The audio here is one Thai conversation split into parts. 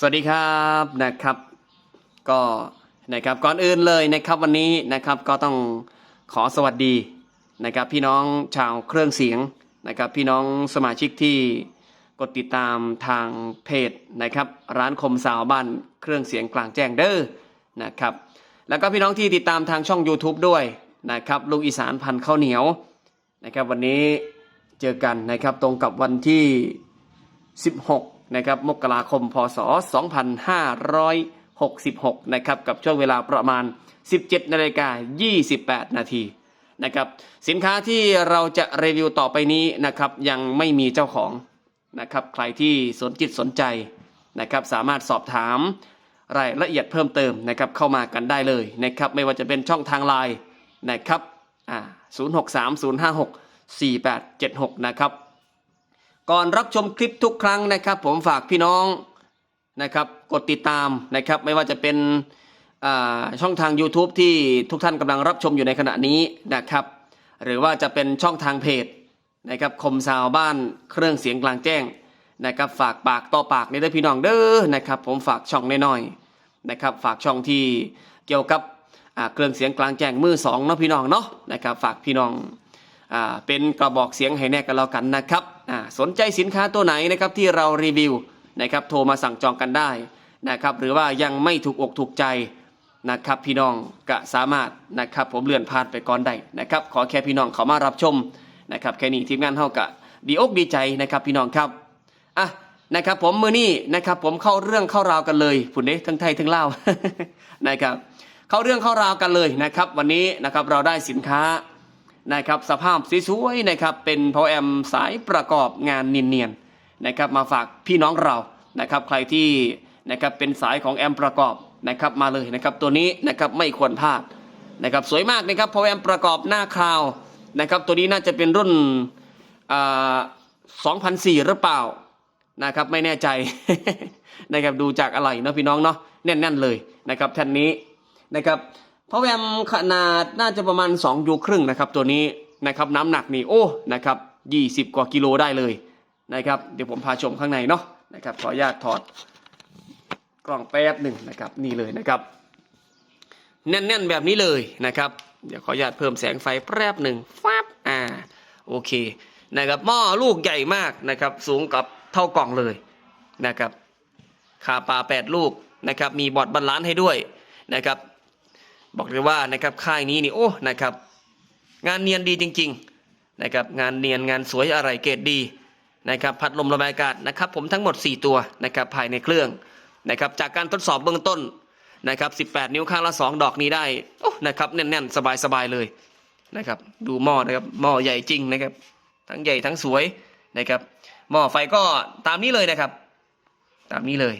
สวัสดีครับนะครับก็นะครับก่อนอื่นเลยนะครับวันนี้นะครับก็ต้องขอสวัสดีนะครับพี่น้องชาวเครื่องเสียงนะครับพี่น้องสมาชิกที่กดติดตามทางเพจนะครับร้านคมสาวบ้านเครื่องเสียงกลางแจ้งเด้อนะครับแล้วก็พี่น้องที่ติดตามทางช่อง YouTube ด้วยนะครับลูกอีสานพันข้าวเหนียวนะครับวันนี้เจอกันนะครับตรงกับวันที่ 16 นะครับมกราคมพศ 2566 นะครับกับช่วงเวลาประมาณ 17 นาฬิกา 28 นาทีนะครับสินค้าที่เราจะรีวิวต่อไปนี้นะครับยังไม่มีเจ้าของนะครับใครที่สนจิตสนใจนะครับสามารถสอบถามรายละเอียดเพิ่มเติมนะครับเข้ามากันได้เลยนะครับไม่ว่าจะเป็นช่องทางไลน์นะครับอ่า0630564876 นะครับ ก่อนรับชมคลิปทุกครั้งนะครับ ผมฝากพี่น้องนะครับกดติดตามนะครับ ไม่ว่าจะเป็นช่องทาง YouTube ที่ทุกท่านกำลังรับชมอยู่ในขณะนี้นะครับ หรือว่าจะเป็นช่องทางเพจนะครับคมซาวบ้านเครื่องเสียงกลางแจ้งนะครับ ฝากปากต่อปากในเด้อพี่น้องเด้อนะครับ ผมฝากช่องน้อยๆนะครับ ฝากช่องที่เกี่ยวกับเครื่องเสียงกลางแจ้งมือสองเนาะพี่น้องเนาะนะครับ ฝากพี่น้องอเป็นกระบอกเสียงให้แน่กันแล้วกันนะครับ สนใจสินค้าตัวไหนนะครับที่เรารีวิวนะครับโทรมาสั่งจองกันได้นะครับหรือว่ายังไม่ถูกอกถูกใจนะครับพี่น้องก็สามารถนะครับผมเลื่อนผ่านไปก่อนได้นะครับขอแค่พี่น้องเขามารับชมนะครับแค่นี้ทีมงานเท่ากับดีอกดีใจนะครับพี่น้องครับอะนะครับผมมือนี้นะครับผมเข้าเรื่องเข้าราวกันเลยฝุ่นเด้ทั้งไทยทั้งลาวนะครับเข้าเรื่องเข้าราวกันเลยนะครับ วันนี้นะครับเราได้สินค้า นะครับสภาพสวยๆนะครับเป็นพอแอมสายประกอบงานเนียนๆนะครับมาฝากพี่น้องเรานะครับใครที่นะครับเป็นสายของแอมประกอบนะครับมาเลยนะครับตัวนี้นะครับไม่ควรพลาดนะครับสวยมากนะครับพอแอมประกอบหน้าคราวนะครับตัวนี้น่าจะเป็นรุ่นอ่า2004 หรือเปล่านะครับไม่แน่ใจนะครับดูจากอะไรเนาะพี่น้องเนาะแน่นๆเลยนะครับแท่นนี้นะครับ พอแวมขนาดน่าจะประมาณ2ยูครึ่งนะครับ ตัวนี้นะครับน้ำหนักนี่โอ้นะครับ20 กว่ากิโลได้เลยนะครับเดี๋ยวผมพาชมข้างในเนาะนะครับขออนุญาตถอดกล่องแป๊บหนึ่งนะครับนี่เลยนะครับ แน่นๆแบบนี้เลยนะครับ เดี๋ยวขออนุญาตเพิ่มแสงไฟแป๊บหนึ่งฟับอ่าโอเคนะครับหม้อลูกใหญ่มากนะครับ สูงกับเท่ากล่องเลยนะครับคาปลาแปดลูกนะครับมีบอดบรรลานให้ด้วยนะครับ บอกเลยว่านะครับค่ายนี้นี่โอ้นะครับ งานเนียนดีจริง ๆนะครับงานเนียนงานสวยอะไรเกรดดีนะครับพัดลมระบายอากาศนะครับ ผมทั้งหมด 4 ตัวนะครับภายในเครื่องนะครับจากการทดสอบเบื้องต้นนะครับ18 นิ้วข้างละ 2 ดอกนี้ได้โอ้นะครับแน่นๆ สบายๆเลยนะครับดูหม้อนะครับหม้อใหญ่จริงนะครับ ทั้งใหญ่ทั้งสวยนะครับหม้อไฟก็ตามนี้เลยนะครับ ตามนี้เลย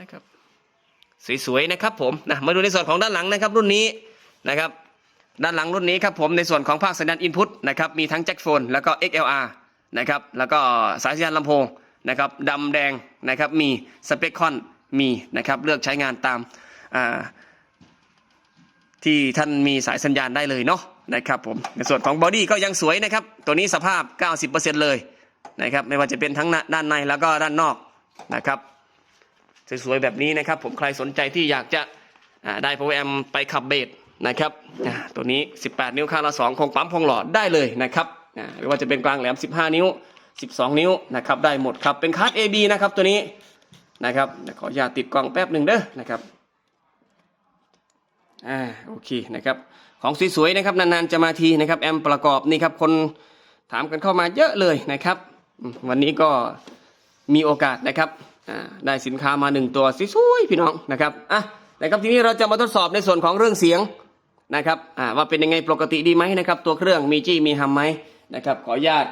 นะครับ สวยๆนะครับผมนะมาดูในส่วนของด้านหลังนะครับรุ่นนี้นะครับด้านหลังรุ่นนี้ครับผมในส่วนของภาคสัญญาณอินพุตนะครับมีทั้งแจ็คโฟนแล้วก็ XLR นะครับแล้วก็สายสัญญาณลำโพงนะครับดำแดงนะครับมีสเปคคอนมีนะครับเลือกใช้งานตามาที่ท่านมีสายสัญญาณได้เลยเนาะนะครับผมในส่วนของบอดี้ก็ยังสวยนะครับตัวนี้สภาพ 90%เลยนะครับไม่ว่าจะเป็นทั้งด้านในแล้วก็ด้านนอกนะครับ สวยๆแบบนี้นะครับ ผมใครสนใจที่อยากจะอ่าได้โปรแอมไปขับเบสนะครับตัวนี้ 18 นิ้วข้างละ2คงปั๊มคงหลอดได้เลยนะครับอ่าหรือว่าจะเป็นกลางแหลม 15 นิ้ว 12 นิ้วนะครับได้หมดครับเป็นคัส AB นะครับตัวนี้นะครับขออนุญาตติดกล้องแป๊บหนึ่งเด้อนะครับอ่าโอเคนะครับของสวยๆนะครับนานๆจะมาทีนะครับแอมประกอบนี่ครับคนถามกันเข้ามาเยอะเลยนะครับ วันนี้ก็มีโอกาสนะครับ ได้สินค้ามาหนึ่งตัวสวยๆพี่น้องนะครับอะนะครับทีนี้เราจะมาทดสอบในส่วนของเรื่องเสียงนะครับอ่าว่าเป็นยังไงปกติดีไหมนะครับ ตัวเครื่องมีจี้มีฮัมไหมนะครับ ขออนุญาต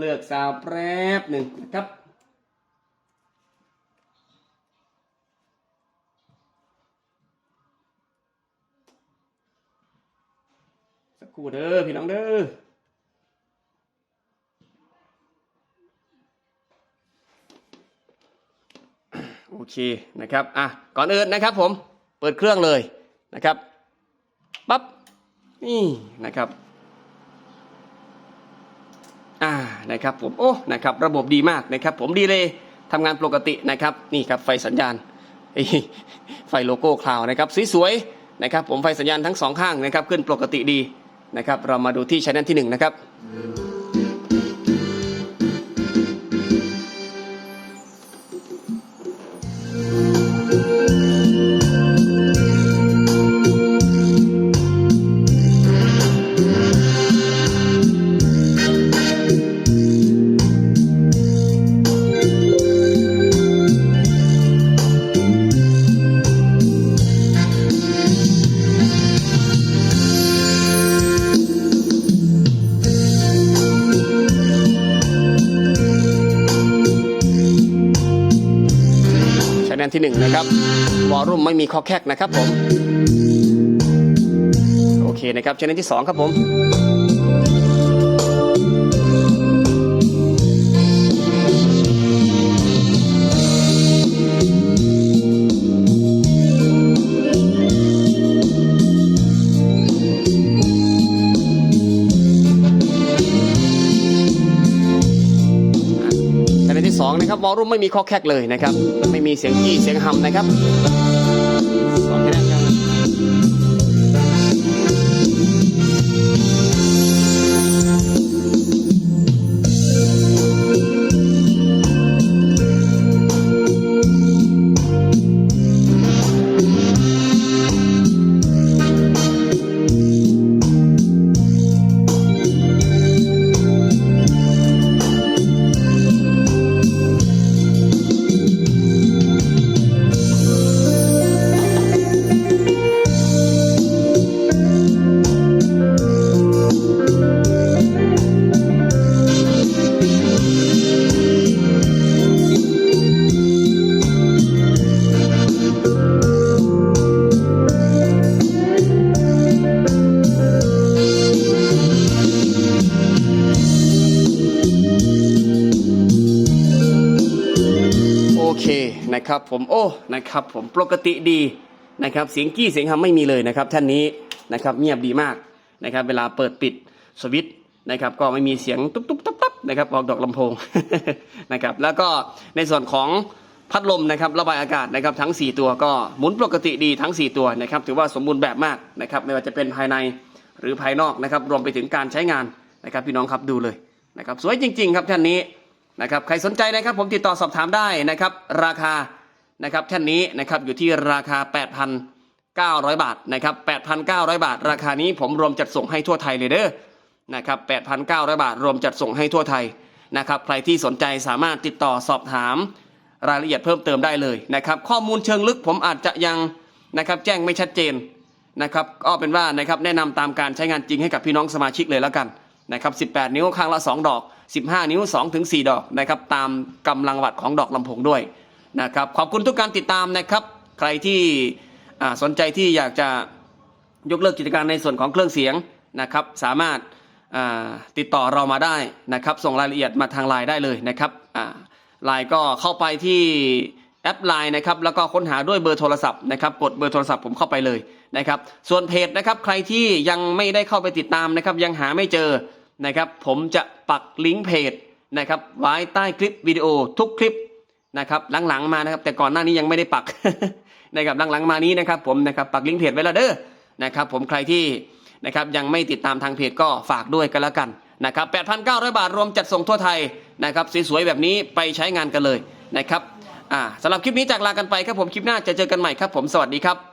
เลือกซาวแป๊บหนึ่งนะครับสักครู่เด้อพี่น้องเด้อ เคนะครับอะก่อนอื่นนะครับผมเปิดเครื่องเลยนะครับปั๊บนี่นะครับอ่านะครับผมโอ้นะครับระบบดีมากนะครับ ผมดีเลยทำงานปกตินะครับนี่ครับไฟสัญญาณเอ้ไฟโลโก้คลาวนะครับสวยๆนะครับ ผมไฟสัญญาณทั้งสองข้างนะครับ ขึ้นปกติดีนะครับ เรามาดูที่ช anel ที่หนึ่งนะครับ ที่หนึ่งนะครับวอลลุ่มไม่มีคอแคกนะครับผม โอเคนะครับชนิดที่สองครับผม มอรุ่มไม่มีข้อแคกเลยนะครับ ไม่มีเสียงกี้เสียงฮัมนะครับ นะครับ ผมโอ้นะครับ ผมปกติดีนะครับเสียงกี้เสียงฮัมไม่มีเลยนะครับ ท่านนี้นะครับเงียบดีมากนะครับ เวลาเปิดปิดสวิตช์นะครับ ก็ไม่มีเสียงตุ๊บตุ๊บตับตับนะครับออกดอกลำโพงนะครับ แล้วก็ในส่วนของพัดลมนะครับระบายอากาศนะครับทั้ง 4 ตัวก็หมุนปกติดีทั้ง 4 ตัวนะครับ ถือว่าสมบูรณ์แบบมากนะครับ ไม่ว่าจะเป็นภายในหรือภายนอกนะครับ รวมไปถึงการใช้งานนะครับ พี่น้องครับดูเลยนะครับ สวยจริง ๆ ครับท่านนี้ นะครับใครสนใจนะครับผมติดต่อสอบถามได้นะครับ ราคานะครับท่นนี้นะครับอยู่ที่ราคา 8,900 บาทนะครับ8,900 บาท ราคานี้ผมรวมจัดส่งให้ทั่วไทยเลยเด้อนะครับ8,900 บาท รวมจัดส่งให้ทั่วไทยนะครับใครที่สนใจสามารถติดต่อสอบถามรายละเอียดเพิ่มเติมได้เลยนะครับข้อมูลเชิงลึกผมอาจจะยังนะครับแจ้งไม่ชัดเจนนะครับก็เป็นว่านะครับแนะนำตามการใช้งานจริงให้กับพี่น้องสมาชิกเลยแล้วกันนะครับ 18 นิ้วข้างละ 2 ดอก 15 นิ้ว2ถึง4ดอกนะครับตามกำลังวัตต์ของดอกลำโพงด้วยนะครับขอบคุณทุกการติดตามนะครับ ใครที่สนใจที่อยากจะยกเลิกกิจการในส่วนของเครื่องเสียงนะครับ สามารถาติดต่อเรามาได้นะครับ ส่งรายละเอียดมาทางไลน์ได้เลยนะครับไลน์ก็เข้าไปที่แอปไลน์นะครับแล้วก็ค้นหาด้วยเบอร์โทรศัพท์นะครับกดเบอร์โทรศัพท์ผมเข้าไปเลยนะครับ ส่วนเพจนะครับใครที่ยังไม่ได้เข้าไปติดตามนะครับยังหาไม่เจอ นะครับผมจะปักลิงก์เพจนะครับไว้ใต้คลิปวิดีโอทุกคลิปนะครับหลังๆมานะครับแต่ก่อนหน้านี้ยังไม่ได้ปักนะครับหลังๆมานี้นะครับผมนะครับปักลิงก์เพจไว้แล้วเด้อนะครับผมใครที่นะครับยังไม่ติดตามทางเพจก็ฝากด้วยกันแล้วกันนะครับ8,900 บาทรวมจัดส่งทั่วไทยนะครับสวยๆแบบนี้ไปใช้งานกันเลยนะครับอ่าสำหรับคลิปนี้จากลากันไปครับผมคลิปหน้าจะเจอกันใหม่ครับผมสวัสดีครับ